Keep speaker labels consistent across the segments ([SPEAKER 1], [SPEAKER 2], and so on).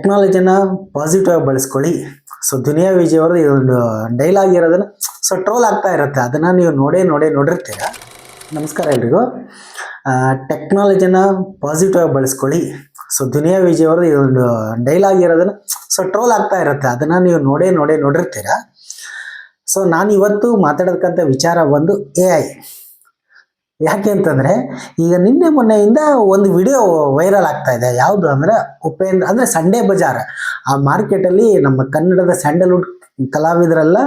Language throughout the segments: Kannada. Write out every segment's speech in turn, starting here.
[SPEAKER 1] ಟೆಕ್ನಾಲಜಿನ ಪಾಸಿಟಿವ್ ಆಗಿ ಬಳಸ್ಕೊಳ್ಳಿ. ಸೊ ದುನಿಯಾ ವಿಜಯ್ ಅವರು ಇದೊಂದು ಡೈಲಾಗ್ ಇರೋದನ್ನ ಸೊ ಟ್ರೋಲ್ ಆಗ್ತಾ ಇರುತ್ತೆ. ಅದನ್ನ ನೀವು ನೋಡೇ ನೋಡೇ ನೋಡಿರ್ತೀರ? ನಮಸ್ಕಾರ ಎಲ್ರಿಗೂ. ಟೆಕ್ನಾಲಜಿನ ಪಾಸಿಟಿವ್ ಆಗಿ ಬಳಸ್ಕೊಳ್ಳಿ. ಸೊ ದುನಿಯಾ ವಿಜಯ್ ಅವರು ಇದೊಂದು ಡೈಲಾಗ್ ಇರೋದನ್ನ ಸೊ ಟ್ರೋಲ್ ಆಗ್ತಾ ಇರುತ್ತೆ. ಅದನ್ನ ನೀವು ನೋಡೇ ನೋಡೇ ನೋಡಿರ್ತೀರ? ಸೊ ನಾನು ಇವತ್ತು ಮಾತಾಡೋದಕ್ಕಂಥ ವಿಚಾರ ಬಂದು ಎ ಐ ಯಾಕೆ ಅಂತಂದರೆ ಈಗ ನಿನ್ನೆ ಮೊನ್ನೆಯಿಂದ ಒಂದು ವಿಡಿಯೋ ವೈರಲ್ ಆಗ್ತಾ ಇದೆ. ಯಾವುದು ಅಂದರೆ ಉಪೇಂದ್ರ ಅಂದರೆ ಸಂಡೇ ಬಜಾರ್ ಆ ಮಾರ್ಕೆಟಲ್ಲಿ ನಮ್ಮ ಕನ್ನಡದ ಸ್ಯಾಂಡಲ್ವುಡ್ ಕಲಾವಿದರೆಲ್ಲ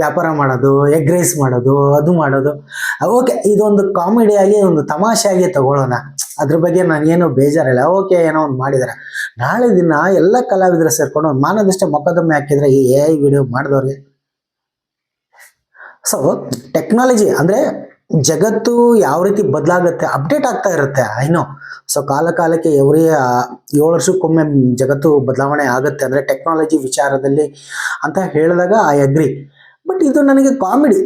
[SPEAKER 1] ವ್ಯಾಪಾರ ಮಾಡೋದು ಎಗ್ ರೈಸ್ ಮಾಡೋದು, ಅದು ಮಾಡೋದು. ಓಕೆ ಇದೊಂದು ಕಾಮಿಡಿಯಾಗಿ ಒಂದು ತಮಾಷೆಯಾಗಿ ತಗೊಳ್ಳೋಣ. ಅದ್ರ ಬಗ್ಗೆ ನಾನೇನು ಬೇಜಾರಿಲ್ಲ. ಓಕೆ ಏನೋ ಒಂದು ಮಾಡಿದ್ದಾರೆ ನಾಳೆ ದಿನ ಎಲ್ಲ ಕಲಾವಿದರು ಸೇರ್ಕೊಂಡು ಮಾನದಷ್ಟೇ ಮೊಕದ್ದಮೆ ಹಾಕಿದ್ರೆ ಈ ಎ ಐ ವಿಡಿಯೋ ಮಾಡಿದವ್ರಿಗೆ. ಸೊ ಟೆಕ್ನಾಲಜಿ ಅಂದರೆ ಜಗತ್ತು ಯಾವ ರೀತಿ ಬದಲಾಗುತ್ತೆ ಅಪ್ಡೇಟ್ ಆಗ್ತಾ ಇರುತ್ತೆ ಐನೋ ಸೊ ಕಾಲ ಕಾಲಕ್ಕೆ ಎವ್ರಿ ಏಳು ವರ್ಷಕ್ಕೊಮ್ಮೆ ಜಗತ್ತು ಬದಲಾವಣೆ ಆಗುತ್ತೆ ಅಂದರೆ ಟೆಕ್ನಾಲಜಿ ವಿಚಾರದಲ್ಲಿ ಅಂತ ಹೇಳಿದಾಗ ಐ ಅಗ್ರಿ ಬಟ್ ಇದು ನನಗೆ ಕಾಮಿಡಿ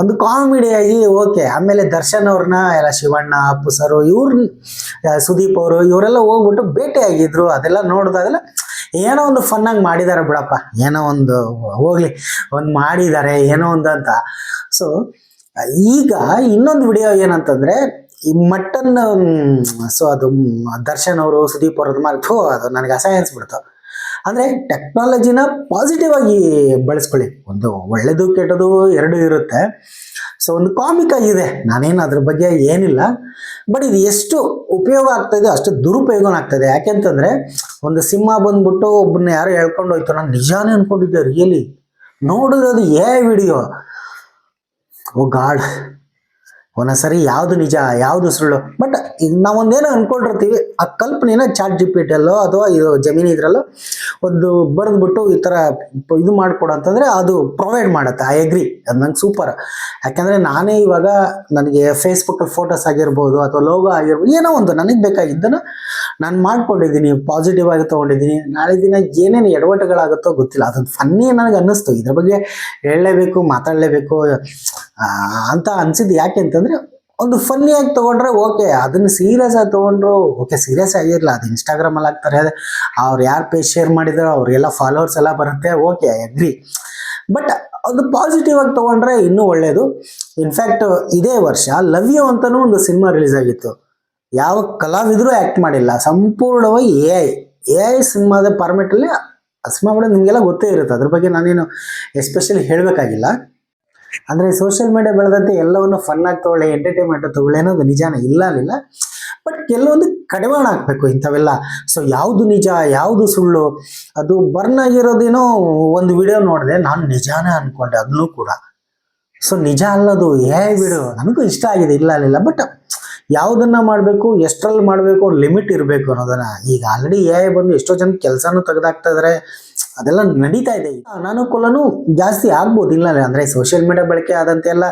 [SPEAKER 1] ಒಂದು ಕಾಮಿಡಿಯಾಗಿ ಓಕೆ ಆಮೇಲೆ ದರ್ಶನ್ ಅವ್ರನ್ನ, ಎಲ್ಲ ಶಿವಣ್ಣ ಅಪ್ಪು ಸರು ಇವ್ರ ಸುದೀಪ್ ಅವರು, ಇವರೆಲ್ಲ ಹೋಗ್ಬಿಟ್ಟು ಭೇಟಿಯಾಗಿದ್ರು ಅದೆಲ್ಲ ನೋಡಿದಾಗೆಲ್ಲ ಏನೋ ಒಂದು ಫನ್ನಾಗಿ ಮಾಡಿದ್ದಾರೆ ಬಿಡಪ್ಪ, ಏನೋ ಒಂದು ಹೋಗ್ಲಿ, ಒಂದು ಮಾಡಿದ್ದಾರೆ ಏನೋ ಒಂದು ಅಂತ. ಸೊ ಈಗ ಇನ್ನೊಂದು ವಿಡಿಯೋ ಏನಂತಂದ್ರೆ, ಈ ಮಟನ್ ಸೊ ಅದು, ದರ್ಶನ್ ಅವರು, ಸುದೀಪ್ ಅವ್ರದ್ದು ಮಾಡಿ ಅದು ನನಗೆ ಅಸಹ್ಯ ಅನ್ಸ್ಬಿಡ್ತು. ಅಂದರೆ ಟೆಕ್ನಾಲಜಿನ ಪಾಸಿಟಿವ್ ಆಗಿ ಬಳಸ್ಕೊಳ್ಳಿ. ಒಂದು ಒಳ್ಳೆಯದು ಕೆಟ್ಟದು ಎರಡೂ ಇರುತ್ತೆ. ಸೊ ಒಂದು ಕಾಮಿಕ್ ಆಗಿದೆ. ನಾನೇನು ಅದ್ರ ಬಗ್ಗೆ ಏನಿಲ್ಲ. ಬಟ್ ಇದು ಎಷ್ಟು ಉಪಯೋಗ ಆಗ್ತಾಯಿದೆ ಅಷ್ಟು ದುರುಪಯೋಗನೂ ಆಗ್ತಾಯಿದೆ ಯಾಕೆಂತಂದರೆ ಒಂದು ಸಿಂಹ ಬಂದ್ಬಿಟ್ಟು ಒಬ್ಬನ ಯಾರೋ ಹೇಳ್ಕೊಂಡು ಹೋಯ್ತು ನಾನು ನಿಜಾನೇ ಅನ್ಕೊಂಡಿದ್ದೆ ರಿಯಲಿ ನೋಡಿದ್ರೆ ಅದು ಏ ವಿಡಿಯೋ ಓ ಗಾಡ್. ಒಂದೊಂದ್ಸರಿ ಯಾವುದು ನಿಜ, ಯಾವುದು ಸುಳ್ಳು. ಬಟ್ ನಾವೊಂದೇನೋ ಅಂದ್ಕೊಂಡಿರ್ತೀವಿ ಆ ಕಲ್ಪನೆನ ಚಾಟ್ ಜಿ ಪಿ ಅಥವಾ ಇದು ಜಮೀನು ಇದ್ರಲ್ಲೋ ಒಂದು ಬರೆದ್ಬಿಟ್ಟು ಈ ಥರ ಇದು ಮಾಡಿಕೊಡು ಅಂತಂದರೆ ಅದು ಪ್ರೊವೈಡ್ ಮಾಡುತ್ತೆ. ಐ ಅಗ್ರಿ ಅದು ನಂಗೆ ಸೂಪರ್ ಯಾಕೆಂದರೆ ನಾನೇ ಇವಾಗ ನನಗೆ ಫೇಸ್ಬುಕ್ಕಲ್ಲಿ ಫೋಟೋಸ್ ಆಗಿರ್ಬೋದು ಅಥವಾ ಲೋಗೋ ಆಗಿರ್ಬೋದು, ಏನೋ ಒಂದು ನನಗೆ ಬೇಕಾಗಿದ್ದನ್ನು ನಾನು ಮಾಡ್ಕೊಂಡಿದ್ದೀನಿ ಪಾಸಿಟಿವ್ ಆಗಿ ತೊಗೊಂಡಿದ್ದೀನಿ. ನಾಳೆ ದಿನ ಏನೇನು ಎಡವಟ್ಟುಗಳಾಗುತ್ತೋ ಗೊತ್ತಿಲ್ಲ. ಅದೊಂದು ಫನ್ನಿ ನನಗೆ ಅನ್ನಿಸ್ತು. ಇದ್ರ ಬಗ್ಗೆ ಹೇಳಲೇಬೇಕು, ಮಾತಾಡಲೇಬೇಕು. ಅಂತ ಅನ್ಸಿದ್ದು ಯಾಕೆ ಅಂತಂದರೆ ಒಂದು ಫನ್ನಿಯಾಗಿ ತಗೊಂಡ್ರೆ ಓಕೆ ಅದನ್ನು ಸೀರಿಯಸ್ ಆಗಿ ತಗೊಂಡ್ರು ಓಕೆ ಸೀರಿಯಸ್ ಆಗಿರಲ್ಲ ಅದು ಇನ್ಸ್ಟಾಗ್ರಾಮಲ್ಲಿ ಹಾಕ್ತಾರೆ, ಅವ್ರು ಯಾರು ಪೇಜ್ ಶೇರ್ ಮಾಡಿದ್ರು, ಅವ್ರಿಗೆಲ್ಲ ಫಾಲೋವರ್ಸ್ ಎಲ್ಲ ಬರುತ್ತೆ ಓಕೆ ಅಗ್ರಿ ಬಟ್ ಅದು ಪಾಸಿಟಿವ್ ಆಗಿ ತೊಗೊಂಡ್ರೆ ಇನ್ನೂ ಒಳ್ಳೆಯದು ಇನ್ಫ್ಯಾಕ್ಟ್ ಇದೇ ವರ್ಷ ಲವ್ ಯು ಅಂತಲೂ ಒಂದು ಸಿನಿಮಾ ರಿಲೀಸ್ ಆಗಿತ್ತು. ಯಾವ ಕಲಾವಿದರೂ ಆ್ಯಕ್ಟ್ ಮಾಡಿಲ್ಲ. ಸಂಪೂರ್ಣವಾಗಿ ಎ ಐ ಎ ಐ ಸಿನಿಮಾದ ಫಾರ್ಮೆಟಲ್ಲಿ ಕೂಡ ನಿಮಗೆಲ್ಲ ಗೊತ್ತೇ ಇರುತ್ತೆ. ಅದ್ರ ಬಗ್ಗೆ ನಾನೇನು ಎಸ್ಪೆಷಲಿ ಹೇಳಬೇಕಾಗಿಲ್ಲ. ಅಂದರೆ ಸೋಷಿಯಲ್ ಮೀಡಿಯಾ ಬೆಳೆದಂತೆ ಎಲ್ಲವನ್ನು ಫನ್ ಆಗಿ ತಗೊಳ್ಳಿ ಎಂಟರ್ಟೈನ್ಮೆಂಟ್ ತಗೊಳ್ಳಿ ಅನ್ನೋದು ನಿಜಾನ, ಇಲ್ಲ ಅಲ್ಲಿಲ್ಲ. ಬಟ್ ಕೆಲವೊಂದು ಕಡಿವಾಣ ಹಾಕಬೇಕು ಇಂಥವೆಲ್ಲ. ಸೊ ಯಾವುದು ನಿಜ, ಯಾವುದು ಸುಳ್ಳು, ಅದು ಬರ್ನ್ ಆಗಿರೋದೇನೋ ಒಂದು ವಿಡಿಯೋ ನೋಡಿದೆ ನಾನು ನಿಜಾನೇ ಅನ್ಕೊಂಡೆ ಅದನ್ನೂ ಕೂಡ. ಸೊ ನಿಜ ಅಲ್ಲದು ಏ ವಿಡಿಯೋ ನನಗೂ ಇಷ್ಟ ಆಗಿದೆ, ಇಲ್ಲ ಅಲ್ಲಿಲ್ಲ ಬಟ್ ಯಾವುದನ್ನ ಮಾಡಬೇಕು, ಎಷ್ಟರಲ್ಲಿ ಮಾಡಬೇಕು ಲಿಮಿಟ್ ಇರಬೇಕು ಅನ್ನೋದನ್ನ ಈಗ ಆಲ್ರೆಡಿ ಎ ಬಂದು ಎಷ್ಟೋ ಜನ ಕೆಲಸನೂ ತೆಗೆದಾಕ್ತಾ ಇದಾರೆ. ಅದೆಲ್ಲ ನಡೀತಾ ಇದೆ. ಅನಾನುಕೂಲನೂ ಜಾಸ್ತಿ ಆಗ್ಬೋದು. ಇಲ್ಲ, ಅಂದರೆ ಸೋಷಿಯಲ್ ಮೀಡಿಯಾ ಬಳಕೆ ಆದಂತೆಲ್ಲ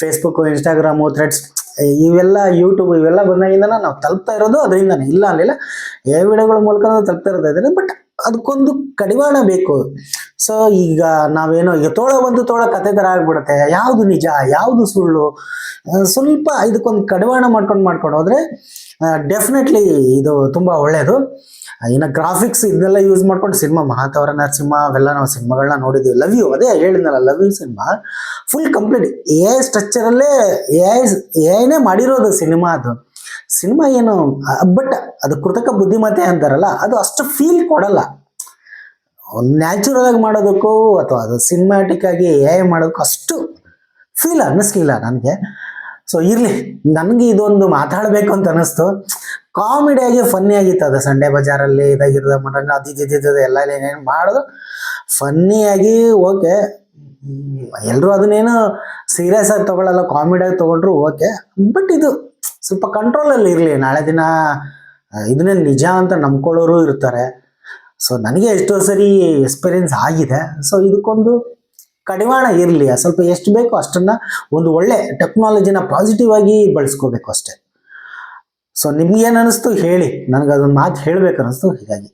[SPEAKER 1] ಫೇಸ್ಬುಕ್ ಇನ್ಸ್ಟಾಗ್ರಾಮು ಥ್ರೆಡ್ಸ್ ಇವೆಲ್ಲ ಯೂಟ್ಯೂಬ್ ಇವೆಲ್ಲ ಬಂದಾಗಿಂದ ನಾವು ತಲುಪ್ತಾ ಇರೋದು ಅದರಿಂದನೇ. ಇಲ್ಲ ಅಲ್ಲಿಲ್ಲ ಎ ವಿಡಿಯೋಗಳ ಮೂಲಕ ತಲುಪ್ತಾ ಇರೋದಾದ್ರೆ ಬಟ್ ಅದಕ್ಕೊಂದು ಕಡಿವಾಣ ಬೇಕು. ಸೊ ಈಗ ನಾವೇನೋ, ಈಗ ತೋಳ ಒಂದು ತೋಳ ಕತೆ ಥರ ಆಗ್ಬಿಡುತ್ತೆ. ಯಾವುದು ನಿಜ, ಯಾವುದು ಸುಳ್ಳು? ಸ್ವಲ್ಪ ಇದಕ್ಕೊಂದು ಕಡಿವಾಣ ಮಾಡ್ಕೊಂಡು ಮಾಡ್ಕೊಂಡು ಹೋದ್ರೆ ಡೆಫಿನೆಟ್ಲಿ ಇದು ತುಂಬ ಒಳ್ಳೆಯದು ಇನ್ನು ಗ್ರಾಫಿಕ್ಸ್ ಇದನ್ನೆಲ್ಲ ಯೂಸ್ ಮಾಡ್ಕೊಂಡು ಸಿನಿಮಾ ಮಹಾತವರ ನರಸಿಂಹ ಅವೆಲ್ಲ ನಾವು ಸಿನಿಮಾಗಳನ್ನ ನೋಡಿದ್ದೀವಿ ಲವ್ ಯು ಅದೇ ಹೇಳಿದ್ನಲ್ಲ love you cinema. Full complete A I ಸ್ಟ್ರಕ್ಚರಲ್ಲೇ A I A ಮಾಡಿರೋದು ಸಿನಿಮಾ ಅದು. ಸಿನಿಮಾ ಏನು ಬಟ್ ಅದು ಕೃತಕ ಬುದ್ಧಿಮತ್ತೆ ಅಂತಾರಲ್ಲ, ಅದು ಅಷ್ಟು ಫೀಲ್ ಕೊಡಲ್ಲ. ನ್ಯಾಚುರಲ್ ಆಗಿ ಮಾಡೋದಕ್ಕೂ, ಅಥವಾ ಅದು ಸಿನಿಮ್ಯಾಟಿಕ್ ಆಗಿ ಎ ಐ ಮಾಡೋದಕ್ಕೂ ಅಷ್ಟು ಫೀಲ್ ಅನ್ನಿಸ್ಲಿಲ್ಲ ನನಗೆ. ಸೊ ಇರಲಿ, ನನಗೆ ಇದೊಂದು ಮಾತಾಡಬೇಕು ಅಂತ ಅನ್ನಿಸ್ತು ಕಾಮಿಡಿಯಾಗಿ ಫನ್ನಿ ಆಗಿತ್ತು ಅದು. ಸಂಡೇ ಬಜಾರಲ್ಲಿ ಇದಾಗಿರೋದು, ಮಟನ್, ಅದು ಇದು ಇದು ಇದು ಎಲ್ಲ ಏನೇನು ಮಾಡೋದು. ಫನ್ನಿಯಾಗಿ ಓಕೆ ಎಲ್ಲರೂ ಅದನ್ನೇನು ಸೀರಿಯಸ್ ಆಗಿ ತೊಗೊಳ್ಳಲ್ಲ ಕಾಮಿಡಿಯಾಗಿ ತೊಗೊಂಡ್ರು ಓಕೆ ಬಟ್ ಇದು ಸ್ವಲ್ಪ ಕಂಟ್ರೋಲಲ್ಲಿ ಇರಲಿ. ನಾಳೆ ದಿನ ಇದನ್ನೇ ನಿಜ ಅಂತ ನಂಬ್ಕೊಳ್ಳೋರು ಇರ್ತಾರೆ. ಸೊ ನನಗೆ ಎಷ್ಟೋ ಸರಿ ಎಕ್ಸ್ಪೀರಿಯನ್ಸ್ ಆಗಿದೆ. ಸೊ ಇದಕ್ಕೊಂದು ಕಡಿವಾಣ ಇರಲಿ ಸ್ವಲ್ಪ ಎಷ್ಟು ಬೇಕೋ ಅಷ್ಟನ್ನು ಒಂದು ಒಳ್ಳೆ ಟೆಕ್ನಾಲಜಿನ ಪಾಸಿಟಿವ್ ಆಗಿ ಬಳಸ್ಕೋಬೇಕು ಅಷ್ಟೇ. ಸೊ ನಿಮ್ಗೇನು ಅನ್ನಿಸ್ತು ಹೇಳಿ ನನಗೆ ಅದೊಂದು ಮಾತು ಹೇಳಬೇಕು ಅನ್ನಿಸ್ತು ಹೀಗಾಗಿ.